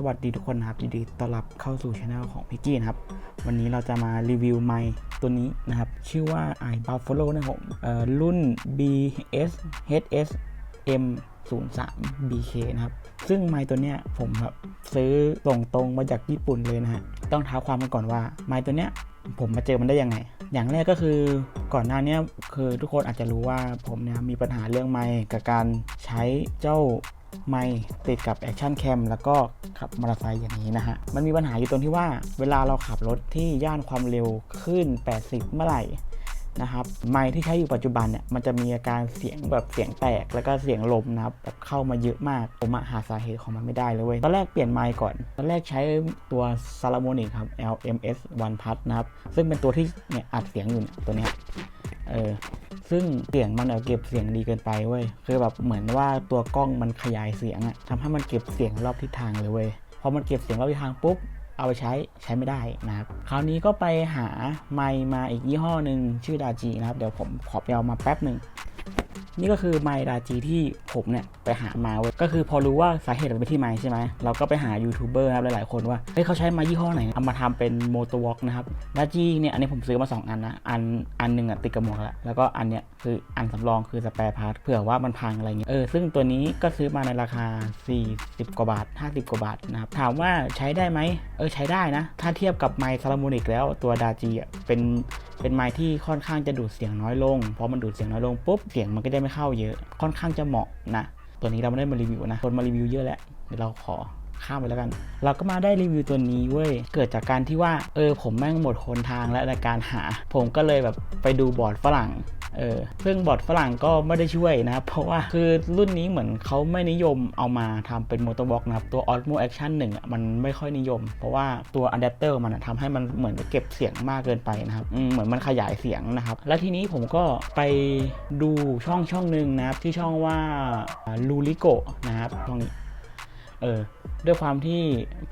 สวัสดีทุกคนนะครับยินดีต้อนรับเข้าสู่ช anel ของพิกกี้นะครับ วันนี้เราจะมารีวิวไมค์ตัวนี้นะครับ ชื่อว่า i Buffalo นะครับผมรุ่น BS HS M 0 3 BK นะครับ ซึ่งไม้ตัวเนี้ยผมครับซื้อส่งตรงมาจากญี่ปุ่นเลยนะฮะ ต้องท้าความกันก่อนว่าไม้ตัวเนี้ย ผมมาเจอมันได้ยังไง อย่างแรกก็คือก่อนหน้านี้คือทุกคนอาจจะรู้ว่าผมเนี่ยมีปัญหาเรื่องไมค์กับการใช้เจ้าไม่ติดกับแอคชั่นแคมแล้วก็ขับมอเตอร์ไซค์อย่างนี้นะฮะ มันมีปัญหาอยู่ตรงที่ว่า เวลาเราขับรถที่ย่านความเร็วขึ้น 80 เมื่อไหร่ นะครับไมค์ที่ใช้อยู่ปัจจุบันเนี่ยมันจะมีอาการเสียงแบบเสียงแตกแล้วก็เสียงลมนะครับแบบเข้ามาเยอะมากผมหาสาเหตุของมันไม่ได้เลยเว้ยตอนแรกเปลี่ยนไมค์ก่อนตอนแรกใช้ตัว s a l a m o n i c ครับ LMS One Plus นะครับซึ่งเป็นตัวที่เนี่ยอัดเสียงอยู่เนี่ยตัวเนี้ยเออซึ่งเสียงมันเนี่ยเก็บเสียงดีเกินไปเว้ยคือแบบเหมือนว่าตัวกล้องมันขยายเสียงอะทำให้มันเก็บเสียงรอบทิศทางเลยเว้ยพอมันเก็บเสียงรอบทิศทางปุ๊บ เอาไปใช้ใช้ไม่ได้นะครับ คราวนี้ก็ไปหาไมค์มาอีกยี่ห้อหนึ่งชื่อดาจีนะครับ เดี๋ยวผมขอไปเอามาแป๊บหนึ่ง นี่ก็คือไมค์ดาจีที่ผมเนี่ยไปหามาเว้ยก็คือพอรู้ว่าสาเหตุมันเป็นที่ไมค์ใช่ไหมเราก็ไปหายูทูบเบอร์ครับหลายๆคนว่าเฮ้ยเขาใช้มค์ยี่ห้อไหนเอามาทำเป็นโมโตวอล์กนะครับดาจีเนี่ยอันนี้ผมซื้อมา 2 อันนะอันอันหนึ่งอะติดกับหมวกแล้วแล้วก็อันเนี้ยคืออันสำรองคือสแปร์พาร์ทเผื่อว่ามันพังอะไรเงี้ยเออซึ่งตัวนี้ก็ซื้อมาในราคา 40 กว่าบาท 50 กว่าบาทนะครับถามว่าใช้ได้ไหมเออใช้ได้นะ ถ้าเทียบกับไมค์ซาลามูนิกแล้วตัวดาจีอะเป็นเป็นไมค์ที่ค่อนข้างจะดูดเสียงน้อยลงพอมันดูดเสียงน้อยลงปุ๊บเสียงมันก็จะไม่เข้าเยอะ ค่อนข้างจะเหมาะนะ ตัวนี้เราไม่ได้มารีวิวนะ คนมารีวิวเยอะแล้ว เดี๋ยวเราขอข้ามไปแล้วกัน เราก็มาได้รีวิวตัวนี้เว้ย เกิดจากการที่ว่า เออ ผมแม่งหมดคนทางแล้วในการหา ผมก็เลยแบบไปดูบอร์ดฝรั่ง เออซึ่งบอร์ดฝรั่งก็ไม่ได้ช่วยนะครับเพราะว่าคือรุ่นนี้เหมือนเขาไม่นิยมเอามาทำเป็นมอเตอร์บ็อกนะครับตัว Osmo Action 1อะมันไม่ค่อยนิยม เพราะว่าตัวอะแดปเตอร์มันอะทำให้มันเหมือนเก็บเสียงมากเกินไปนะครับเหมือนมันขยายเสียงนะครับ และทีนี้ผมก็ไปดูช่องช่องหนึ่งนะครับที่ช่องว่าลูลิโกนะครับช่องนี้ เออด้วยความที่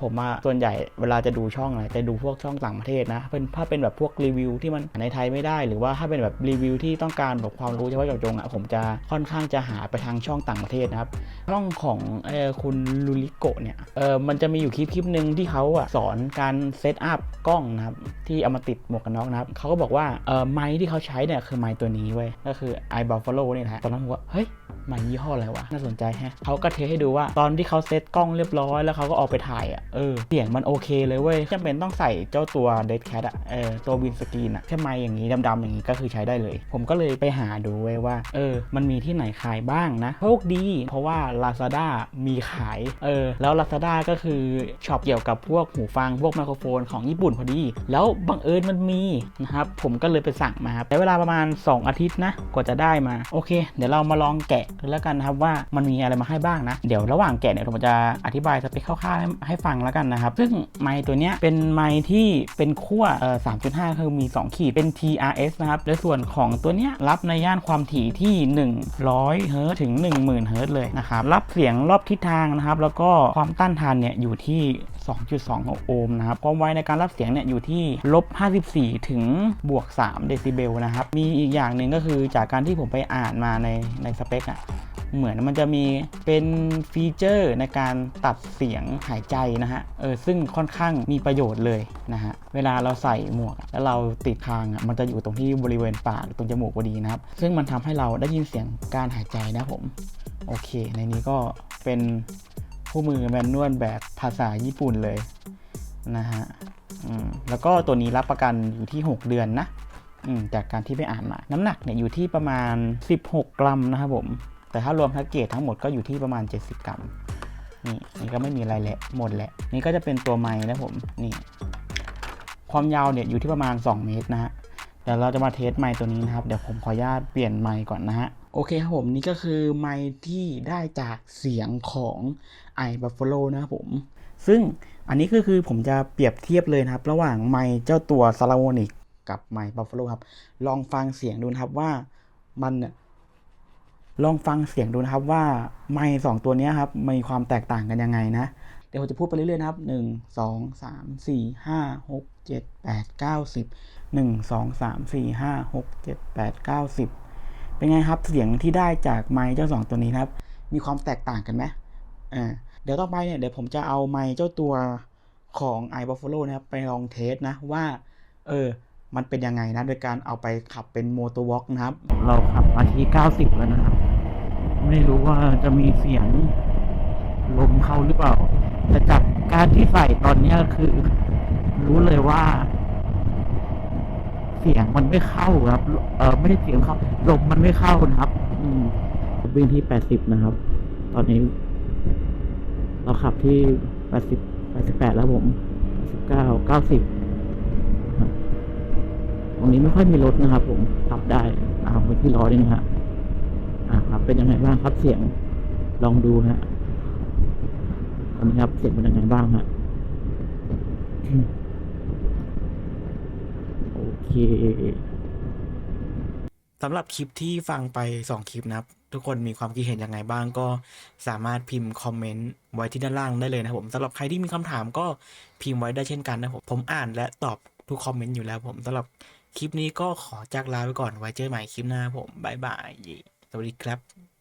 ผมมาส่วนใหญ่เวลาจะดูช่องอะไรจะดูพวกช่องต่างประเทศนะเป็นถ้าเป็นแบบพวกรีวิวที่มันในไทยไม่ได้ หรือว่าถ้าเป็นแบบรีวิวที่ต้องการแบบความรู้เฉพาะเจาะจงอะผมจะค่อนข้างจะหาไปทางช่องต่างประเทศนะครับช่องของออคุณลูริโกเนี่ยเออมันจะมีอยู่คลิปคลิปหนึ่งที่เขาอะสอนการเซตอัพกล้องนะครับที่เอามาติดหมวกกันน็อกนะครับเขาก็บอกว่าเออไม้ที่เขาใช้เนี่ยคือไม้ตัวนี้เว้ยก็คือ i Buffalo เนี่ยนะฮะตอนนั้นผมว่าเฮ้ย มันยี่ห้ออะไรวะ น่าสนใจแฮะเขาก็เทให้ดูว่าตอนที่เขาเซตกล้องเรียบร้อยแล้วเขาก็ออกไปถ่ายอะ เออ เสียงมันโอเคเลยเว้ยจำเป็นต้องใส่เจ้าตัว Dead Cat อะ เออ ตัววินสกรีนอะแค่ไม้อย่างนี้ดำๆอย่างนี้ก็คือใช้ได้เลย ผมก็เลยไปหาดูเว้ยว่า เออ มันมีที่ไหนขายบ้างนะโชคดี เพราะว่า Lazada มีขาย เออ แล้ว Lazada ก็คือช็อปเกี่ยวกับพวกหูฟังพวกไมโครโฟนของญี่ปุ่นพอดี แล้วบังเอิญมันมีนะครับ ผมก็เลยไปสั่งมาครับใช้เวลาประมาณ 2 อาทิตย์นะ กว่าจะได้มา โอเค เดี๋ยวเรามาลองแกะแล้วกันนะครับว่ามันมีอะไรมาให้บ้างนะ เดี๋ยวระหว่างแกะเนี่ยผมจะอธิบายสเปคคร่าวๆให้ให้ฟังแล้วกันนะครับ ซึ่งไมค์ตัวเนี้ยเป็นไมค์ที่เป็นขั้วเอ่อ3.5 คือมี 2 ขีดเป็น TRS นะครับในส่วนของตัวเนี้ยรับในย่านความถี่ที่ 100เฮิร์ตถึง 10,000เฮิร์ตเลยนะครับรับเสียงรอบทิศทางนะครับแล้วก็ความต้านทานเนี่ยอยู่ที่ 2.2โอห์มนะครับ ความไวในการรับเสียงเนี่ยอยู่ที่ลบ 54 ถึงบวก 3 เดซิเบลนะครับ มีอีกอย่างหนึ่งก็คือจากการที่ผมไปอ่านมาในในสเปคอะเหมือนมันจะมีเป็นฟีเจอร์ในการตัดเสียงหายใจนะฮะ เออ ซึ่งค่อนข้างมีประโยชน์เลยนะฮะ เวลาเราใส่หมวก แล้วเราติดคางอะ มันจะอยู่ตรงที่บริเวณปากตรงจมูกพอดีนะครับ ซึ่งมันทำให้เราได้ยินเสียงการหายใจนะผม โอเค ในนี้ก็เป็น คู่มือแมนนวลแบบภาษาญี่ปุ่นเลยนะฮะแล้วก็ตัวนี้รับประกันอยู่ที่ 6 เดือนนะจากการที่ไปอ่านมา น้ำหนักเนี่ยอยู่ที่ประมาณ 16 กรัมนะครับผม แต่ถ้ารวมแพ็กเกจทั้งหมดก็อยู่ที่ประมาณ 70 กรัม นี่นี่ก็ไม่มีอะไรแหละหมดแหละ นี่ก็จะเป็นตัวไม้นะผม นี่ ความยาวเนี่ยอยู่ที่ประมาณ 2 เมตรนะฮะ เดี๋ยวเราจะมาเทสไม้ตัวนี้นะครับ เดี๋ยวผมขออนุญาตเปลี่ยนไม้ก่อนนะฮะ โอเคครับผมนี่ก็คือไม้ที่ได้จากเสียงของ i Buffalo นะครับผม ซึ่งอันนี้ก็คือผมจะเปรียบเทียบเลยนะครับ ระหว่างไม้เจ้าตัว s a l a m o n i c กับไม้ Buffalo ครับ ลองฟังเสียงดูนะครับว่ามันเนี่ยลองฟังเสียงดูนะครับว่าไมค์สองตัวนี้ครับมีความแตกต่างกันยังไงนะ เดี๋ยวผมจะพูดไปเรื่อยๆนะครับหนึ่งสองสามสี่ห้าหกเจ็ดแปด เป็นไงครับเสียงที่ได้จากไมค์เจ้าสองตัวนี้ครับ มีความแตกต่างกันไหมอ่าเดี๋ยวต่อไปเนี่ยเดี๋ยวผมจะเอาไมค์เจ้าตัวของ i Buffalo นะครับไปลองเทสนะว่าเออมันเป็นยังไงนะ โดยการเอาไปขับเป็นโมโตวอล์กนะครับ เราขับมาที่ 90 แล้วนะครับ ไม่รู้ว่าจะมีเสียงลมเข้าหรือเปล่า แต่จากการที่ใส่ตอนนี้คือ รู้เลยว่า เสียงมันไม่เข้าครับ เออไม่ได้เสียงเข้าลมมันไม่เข้านะครับ อืมวิ่งที่80นะครับ ตอนนี้ เราขับที่80 88แล้วผม89 90ครับตรงนี้ไม่ค่อยมีรถนะครับผมขับได้อ่าไปที่ล้อนี่นะฮะอ่าครับ เป็นยังไงบ้างครับเสียงลองดูฮะตอนนี้ครับเสียงเป็นยังไงบ้างฮะ เคสำหรับคลิปที่ฟังไป 2 คลิปนะครับ ทุกคนมีความคิดเห็นยังไงบ้างก็สามารถพิมพ์คอมเมนต์ไว้ที่ด้านล่างได้เลยนะครับผมสำหรับใครที่มีคำถามก็พิมพ์ไว้ได้เช่นกันนะผมผมอ่านและตอบทุกคอมเมนต์อยู่แล้วผมสำหรับคลิปนี้ก็ขอจากลาไปก่อนไว้เจอใหม่คลิปหน้าผมบายบายสวัสดีครับ